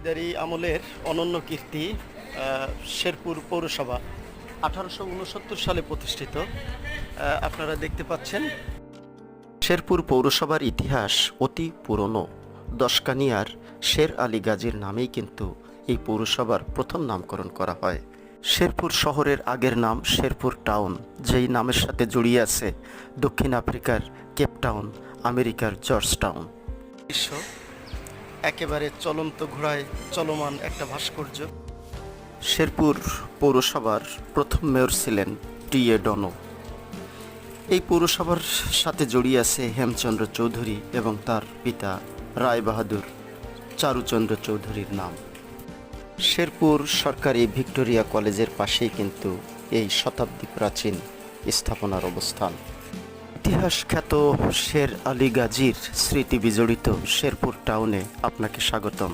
জমিদারি আমলের অনন্য কীর্তি শেরপুর পৌরসভা আঠারোশো উনসত্তর সালে প্রতিষ্ঠিত। আপনারা দেখতে পাচ্ছেন। শেরপুর পৌরসভার ইতিহাস অতি পুরনো। দশকানিয়ার শের আলী গাজীর নামেই কিন্তু এই পৌরসভার প্রথম নামকরণ করা হয়। শেরপুর শহরের আগের নাম শেরপুর টাউন, যেই নামের সাথে জড়িয়ে আছে দক্ষিণ আফ্রিকার কেপটাউন আমেরিকার জর্জ টাউন। একেবারে চলন্ত ঘোড়ায় চলমান একটা ভাস্কর্য। শেরপুর পৌরসভার প্রথম মেয়র ছিলেন টি এ ডনো। এই পৌরসভার সাথে জড়িয়ে আছে হেমচন্দ্র চৌধুরী এবং তার পিতা রায় বাহাদুর, চারুচন্দ্র চৌধুরীর নাম। শেরপুর সরকারি ভিক্টোরিয়া কলেজের পাশেই কিন্তু এই শতাব্দী প্রাচীন স্থাপনার অবস্থান। ইতিহাস খ্যাত শের আলী গাজীর স্মৃতি বিজড়িত শেরপুর টাউনে আপনাকে স্বাগতম।